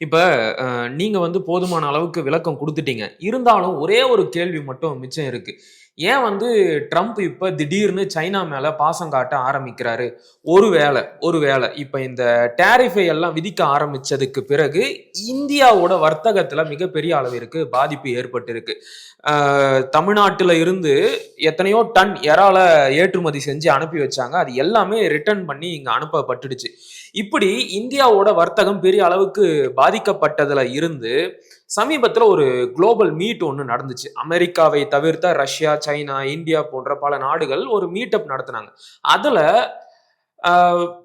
இப்ப அஹ், நீங்க வந்து போதுமான அளவுக்கு விளக்கம் கொடுத்துட்டீங்க. இருந்தாலும் ஒரே ஒரு கேள்வி மட்டும் மிச்சம் இருக்கு. ஏன் வந்து ட்ரம்ப் இப்ப திடீர்னு சைனா மேல பாசம் காட்ட ஆரம்பிக்கிறாரு? ஒருவேளை ஒருவேளை இப்ப இந்த டேரிஃபை எல்லாம் விதிக்க ஆரம்பிச்சதுக்கு பிறகு இந்தியாவோட வர்த்தகத்துல மிகப்பெரிய அளவிற்கு பாதிப்பு ஏற்பட்டிருக்கு. தமிழ்நாட்டில் தமிழ்நாட்டுல இருந்து எத்தனையோ டன் இறால ஏற்றுமதி செஞ்சு அனுப்பி வச்சாங்க. அது எல்லாமே ரிட்டர்ன் பண்ணி இங்க அனுப்பப்பட்டுடுச்சு. இப்படி இந்தியாவோட வர்த்தகம் பெரிய அளவுக்கு பாதிக்கப்பட்டதுல இருந்து சமீபத்தில் ஒரு குளோபல் மீட் ஒன்று நடந்துச்சு. அமெரிக்காவை தவிர்த்த ரஷ்யா சைனா இந்தியா போன்ற பல நாடுகள் ஒரு மீட்டப் நடத்தினாங்க. அதில்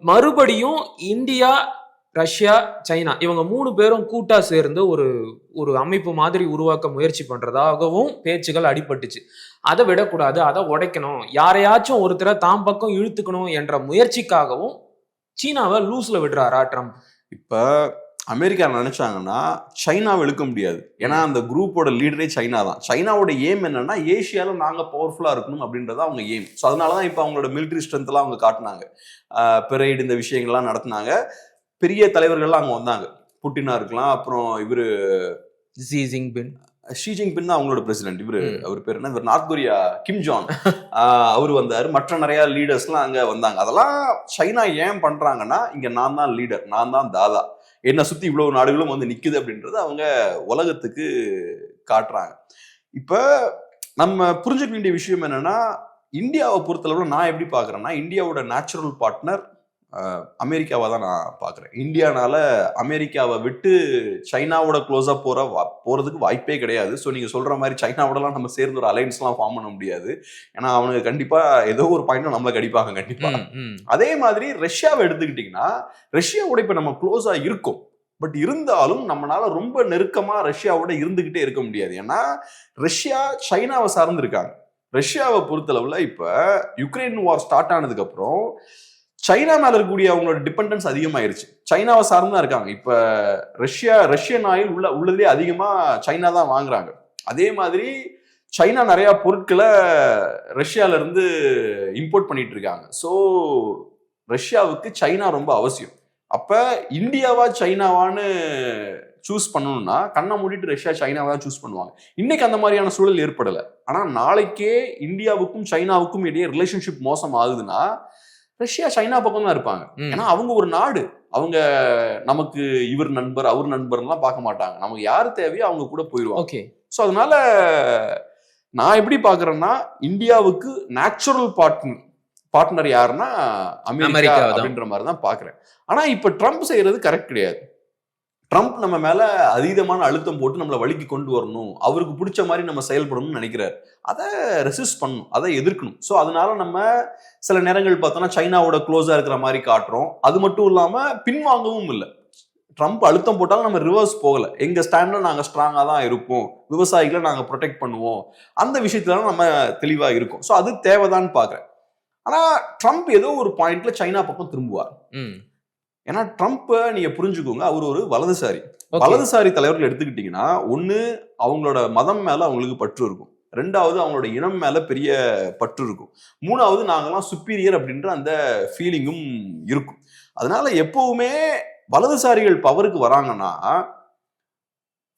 மறுபடியும் இந்தியா ரஷ்யா சைனா இவங்க மூணு பேரும் கூட்டா சேர்ந்து ஒரு ஒரு அமைப்பு மாதிரி உருவாக்க முயற்சி பண்றதாகவும் பேச்சுகள் அடிபட்டுச்சு. அதை விடக்கூடாது அதை உடைக்கணும். யாரையாச்சும் ஒருத்தரை தாம் பக்கம் இழுத்துக்கணும் என்ற முயற்சிக்காகவும் சீனாவை லூஸ்ல விடுறாரா ட்ரம்ப்? இப்போ அமெரிக்கா நினைச்சாங்கன்னா சைனாவை இழுக்க முடியாது. ஏன்னா அந்த குரூப்போட லீடரே சைனா தான். சைனாவோட ஏம் என்னன்னா ஏசியால நாங்க பவர்ஃபுல்லா இருக்கணும் அப்படின்றத அவங்க ஏம் ஸோ அதனாலதான் இப்ப அவங்களோட மிலிட்ரி ஸ்ட்ரென்த் எல்லாம் அவங்க காட்டினாங்க. பெரைடு இந்த விஷயங்கள்லாம் நடத்தினாங்க. பெரிய தலைவர்கள்லாம் அங்க வந்தாங்க. புட்டினா இருக்கலாம் அப்புறம் இவரு ஜி ஜின்பின் ஷி ஜின்பின் தான் அவங்களோட பிரசிடென்ட் இவரு. அவர் பேர் என்ன? இவர் நார்த் கொரியா கிம் ஜான் அவர் வந்தாரு. மற்ற நிறைய லீடர்ஸ்லாம் அங்க வந்தாங்க. அதெல்லாம் சைனா ஏன் பண்றாங்கன்னா இங்க நான் தான் லீடர் நான் தான் தாதா. என்னை சுத்தி இவ்வளவு நாடுகளும் வந்து நிக்குது அப்படின்றத அவங்க உலகத்துக்கு காட்டுறாங்க. இப்ப நம்ம புரிஞ்சுக்க வேண்டிய விஷயம் என்னன்னா இந்தியாவை பொறுத்தளவுல நான் எப்படி பாக்குறேன்னா இந்தியாவோட நேச்சுரல் பார்ட்னர் அமெரிக்காவை தான் நான் பார்க்குறேன். இந்தியானால அமெரிக்காவை விட்டு சைனாவோட க்ளோஸாக போகிற வா போகிறதுக்கு வாய்ப்பே கிடையாது. ஸோ நீங்கள் சொல்கிற மாதிரி சைனாவோடலாம் நம்ம சேர்ந்து ஒரு அலைன்ஸ்லாம் ஃபார்ம் பண்ண முடியாது. ஏன்னா அவனுக்கு கண்டிப்பாக ஏதோ ஒரு பாயிண்ட் நம்மளை கடிப்பாங்க கண்டிப்பாக அதே மாதிரி ரஷ்யாவை எடுத்துக்கிட்டிங்கன்னா ரஷ்யாவோட இப்போ நம்ம க்ளோஸாக இருக்கோம். பட் இருந்தாலும் நம்மளால ரொம்ப நெருக்கமா ரஷ்யாவோட இருந்துகிட்டே இருக்க முடியாது. ஏன்னா ரஷ்யா சைனாவை சார்ந்து இருக்காங்க. ரஷ்யாவை பொறுத்தளவுல இப்ப யுக்ரைன் வார் ஸ்டார்ட் ஆனதுக்கு அப்புறம் சைனா மேல இருக்கக்கூடிய அவங்களோட டிபெண்டன்ஸ் அதிகமாயிருச்சு. சைனாவை சார்ந்து தான் இருக்காங்க. இப்ப ரஷ்யா ரஷ்யன் ஆயில் உள்ள உள்ளதுலேயே அதிகமா சைனா தான் வாங்குறாங்க. அதே மாதிரி சைனா நிறைய பொருட்களை ரஷ்யால இருந்து இம்போர்ட் பண்ணிட்டு இருக்காங்க. ஸோ ரஷ்யாவுக்கு சைனா ரொம்ப அவசியம். அப்ப இந்தியாவா சைனாவான்னு சூஸ் பண்ணணும்னா கண்ணை மூடிட்டு ரஷ்யா சைனாவை தான் சூஸ் பண்ணுவாங்க. இன்னைக்கு அந்த மாதிரியான சூழல் ஏற்படலை. ஆனா நாளைக்கே இந்தியாவுக்கும் சைனாவுக்கும் இடையே ரிலேஷன்ஷிப் மோசம் ஆகுதுன்னா ரஷ்யா சைனா பக்கம் தான் இருப்பாங்க ஏன்னா அவங்க ஒரு நாடு. அவங்க நமக்கு இவர் நண்பர் அவர் நண்பர்லாம் பார்க்க மாட்டாங்க. நமக்கு யார் தேவையோ அவங்க கூட போயிடுவாங்க ஓகே. ஸோ அதனால நான் எப்படி பாக்குறேன்னா இந்தியாவுக்கு நேச்சுரல் பார்ட்னர் பார்ட்னர் யாருன்னா அமெரிக்கா. அப்படின்ற மாதிரி தான் பாக்குறேன் ஆனா இப்ப ட்ரம்ப் செய்யறது கரெக்ட் கிடையாது. ட்ரம்ப் நம்ம மேல அதீதமான அழுத்தம் போட்டு நம்மளை வழிக்கு கொண்டு வரணும். அவருக்கு பிடிச்ச மாதிரி நம்ம செயல்படணும்னு நினைக்கிறார். அதை ரெசிஸ்ட் பண்ணணும். அதை எதிர்க்கணும். ஸோ அதனால நம்ம சில நேரங்கள் பார்த்தோம்னா சைனாவோட க்ளோஸா இருக்கிற மாதிரி காட்டுறோம். அது மட்டும் இல்லாம பின்வாங்கவும் இல்லை. ட்ரம்ப் அழுத்தம் போட்டாலும் நம்ம ரிவர்ஸ் போகல. எங்க ஸ்டாண்ட்ல நாங்க ஸ்ட்ராங்கா தான் இருப்போம். விவசாயிகளை நாங்க ப்ரொடெக்ட் பண்ணுவோம். அந்த விஷயத்துல நம்ம தெளிவா இருக்கோம். ஸோ அது தேவைதான்னு பாக்குறேன் ஆனா ட்ரம்ப் ஏதோ ஒரு பாயிண்ட்ல சைனா பக்கம் திரும்புவார். ம். ஏன்னா ட்ரம்ப்பை நீங்க புரிஞ்சுக்கோங்க அவர் ஒரு வலதுசாரி. வலதுசாரி தலைவர்கள் எடுத்துக்கிட்டீங்கன்னா ஒண்ணு அவங்களோட மதம் மேல அவங்களுக்கு பற்று இருக்கும். ரெண்டாவது அவங்களோட இனம் மேல பெரிய பற்று இருக்கும். மூணாவது நாங்கெல்லாம் சுப்பீரியர் அப்படின்ற அந்த ஃபீலிங்கும் இருக்கும். அதனால எப்பவுமே வலதுசாரிகள் பவருக்கு வராங்கன்னா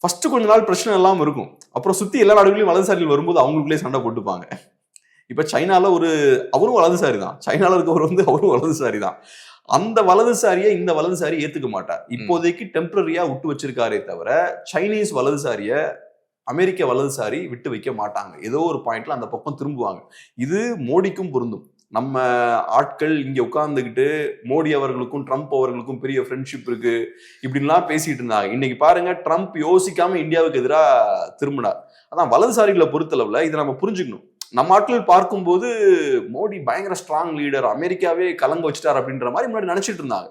ஃபர்ஸ்ட் கொஞ்ச நாள் பிரச்சனை எல்லாம் இருக்கும். அப்புறம் சுத்தி எல்லா நாடுகளையும் வலதுசாரிகள் வரும்போது அவங்களுக்குள்ளே சண்டை போட்டுப்பாங்க. இப்ப சைனால ஒரு அவரும் வலதுசாரி தான். சைனால இருக்கவர் வந்து அவரும் வலதுசாரி தான். அந்த வலதுசாரியை இந்த வலதுசாரி ஏத்துக்க மாட்டார் இப்போதைக்கு டெம்பரரியா விட்டு வச்சிருக்காரே தவிர சைனீஸ் வலதுசாரிய அமெரிக்க வலதுசாரி விட்டு வைக்க மாட்டாங்க. ஏதோ ஒரு பாயிண்ட்ல அந்த பக்கம் திரும்புவாங்க. இது மோடிக்கும் பொருந்தும். நம்ம ஆட்கள் இங்க உட்கார்ந்துகிட்டு மோடி அவர்களுக்கும் ட்ரம்ப் அவர்களுக்கும் பெரிய ஃப்ரெண்ட்ஷிப் இருக்கு. இப்படின்லாம் பேசிட்டு இருந்தாங்க. இன்னைக்கு பாருங்க ட்ரம்ப் யோசிக்காம இந்தியாவுக்கு எதிராக திரும்பினார். அதான் வலதுசாரிகளை பொறுத்தளவுல இதை நம்ம புரிஞ்சுக்கணும். நம்ம ஆட்கள் பார்க்கும்போது மோடி பயங்கர ஸ்ட்ராங் லீடர் அமெரிக்காவே கலங்க வச்சுட்டார் அப்படின்ற மாதிரி முன்னாடி நினைச்சிட்டு இருந்தாங்க.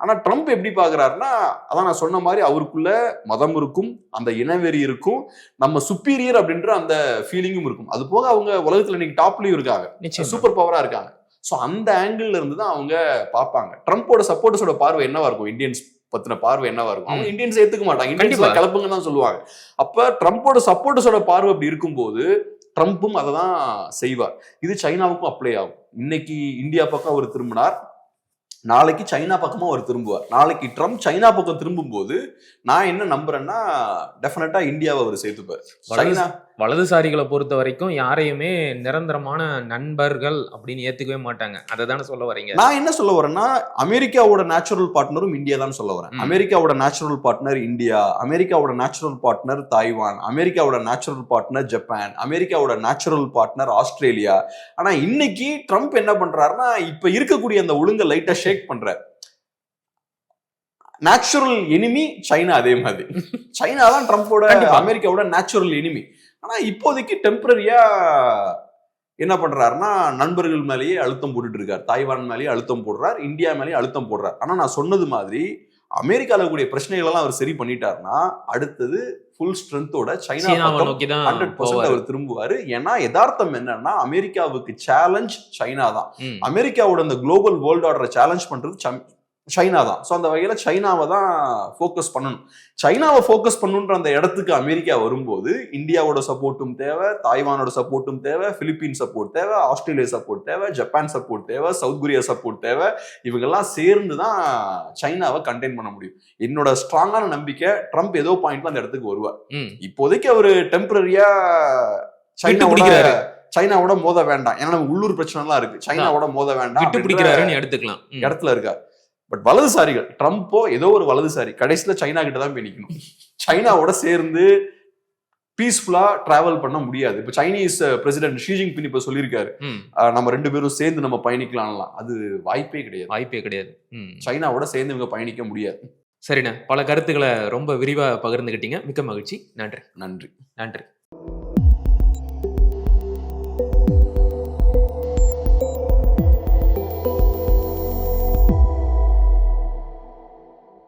ஆனா ட்ரம்ப் எப்படி பாக்குறாருன்னா அதான் நான் சொன்ன மாதிரி அவருக்குள்ள மதம் இருக்கும் அந்த இனவெறி இருக்கும் நம்ம சுப்பீரியர் அப்படின்ற அந்த ஃபீலிங்கும் இருக்கும். அது போக அவங்க உலகத்துல இன்னைக்கு டாப்லயும் இருக்காங்க. சூப்பர் பவரா இருக்காங்க. சோ அந்த ஆங்கிள் இருந்து தான் அவங்க பார்ப்பாங்க. ட்ரம்ப்போட சப்போர்ட்டர்ஸோட பார்வை என்னவா இருக்கும்? இந்தியன்ஸ் பத்தின பார்வை என்னவா இருக்கும்? அவங்க இந்தியன்ஸ் ஏத்துக்க மாட்டாங்க. இந்தியன்ஸ். கலப்புங்க தான் சொல்லுவாங்க. அப்ப ட்ரம்ப்போட சப்போர்ட்டர்ஸோட பார்வை அப்படி இருக்கும்போது ட்ரம்ப்பும் அதை தான் செய்வார். இது சைனாவுக்கும் அப்ளை ஆகும். இன்னைக்கு இந்தியா பக்கம் அவர் திரும்பினார். நாளைக்கு சைனா பக்கமா அவர் திரும்புவார். நாளைக்கு ட்ரம்ப் சைனா பக்கம் திரும்பும்போது நான் என்ன நம்புறேன்னா டெஃபினட்டா இந்தியாவை அவர் சேர்த்துப்பார். சைனா வலதுசாரிகளை பொறுத்த வரைக்கும் யாரையுமே நிரந்தரமான நண்பர்கள் அப்படின்னு ஏத்துக்கவே மாட்டாங்க. அதை தானே சொல்ல வரீங்க? நான் என்ன சொல்ல வரேன்னா அமெரிக்காவோட நேச்சுரல் பார்ட்னரும் இந்தியா தான் சொல்ல வரேன். அமெரிக்காவோட நேச்சுரல் பார்ட்னர் இந்தியா அமெரிக்காவோட நேச்சுரல் பார்ட்னர் தாய்வான் அமெரிக்காவோட நேச்சுரல் பார்ட்னர் ஜப்பான் அமெரிக்காவோட நேச்சுரல் பார்ட்னர் ஆஸ்திரேலியா. ஆனா இன்னைக்கு ட்ரம்ப் என்ன பண்றாருன்னா இப்ப இருக்கக்கூடிய அந்த ஒழுங்க லைட்டா ஷேக் பண்றாரு. நேச்சுரல் எனிமி சைனா அதே மாதிரி. சைனா தான் ட்ரம்ப்போட. அமெரிக்காவோட நேச்சுரல் எனிமி ஆனா இப்போதைக்கு டெம்பரரியா என்ன பண்றாருன்னா நண்பர்கள் மேலேயே அழுத்தம் போட்டுட்டு இருக்கார். தாய்வான் மேலேயே அழுத்தம் போடுறார் இந்தியா மேலேயே அழுத்தம் போடுறார். ஆனா நான் சொன்னது மாதிரி அமெரிக்கால கூடிய பிரச்சனைகள் எல்லாம் அவர் சரி பண்ணிட்டாருன்னா அடுத்தது ஃபுல் ஸ்ட்ரென்த்தோட சைனா ஹண்ட்ரட் போவாரு. அவர் திரும்புவாரு. ஏன்னா யதார்த்தம் என்னன்னா அமெரிக்காவுக்கு சேலஞ்ச் சைனா தான். அமெரிக்காவோட இந்த குளோபல் வேர்ல்ட் ஆர்டரை சேலஞ்ச் பண்றது சம்- சைனா தான் ஸோ அந்த வகையில சைனாவை தான் ஃபோக்கஸ் பண்ணணும். சைனாவை ஃபோக்கஸ் பண்ணுன்ற அந்த இடத்துக்கு அமெரிக்கா வரும்போது இந்தியாவோட சப்போர்ட்டும் தேவை தாய்வானோட சப்போர்ட்டும் தேவை பிலிப்பீன் சப்போர்ட் தேவை ஆஸ்திரேலியா சப்போர்ட் தேவை ஜப்பான் சப்போர்ட் தேவை சவுத் கொரியா சப்போர்ட் தேவை. இவங்கெல்லாம் சேர்ந்து தான் சைனாவை கண்டெயின் பண்ண முடியும். என்னோட ஸ்ட்ராங்கான நம்பிக்கை ட்ரம்ப் ஏதோ பாயிண்ட்ல அந்த இடத்துக்கு வருவார். இப்போதைக்கு அவரு டெம்பரரியா சைனாவோட. சைனாவோட மோத வேண்டாம். ஏன்னா நம்ம உள்ளூர் பிரச்சனை எல்லாம் இருக்கு. சைனாவோட மோத வேண்டாம் எடுத்துக்கலாம். இடத்துல இருக்கார். பட் வலதுசாரிகள் ட்ரம்ப்போ ஏதோ ஒரு வலதுசாரி கடைசியில சைனா கிட்ட தான் போய் சைனாவோட சேர்ந்து பீஸ்ஃபுல்லா டிராவல் பண்ண முடியாது. இப்ப சைனீஸ் பிரசிடென்ட் ஷீஜிங் பின் இப்ப சொல்லியிருக்காரு. நம்ம ரெண்டு பேரும் சேர்ந்து நம்ம பயணிக்கலாம்லாம். அது வாய்ப்பே கிடையாது. வாய்ப்பே கிடையாது. சைனாவோட சேர்ந்து இவங்க பயணிக்க முடியாது. சரிண்ணே பல கருத்துக்களை ரொம்ப விரிவா பகிர்ந்துக்கிட்டீங்க மிக்க மகிழ்ச்சி. நன்றி. நன்றி. நன்றி.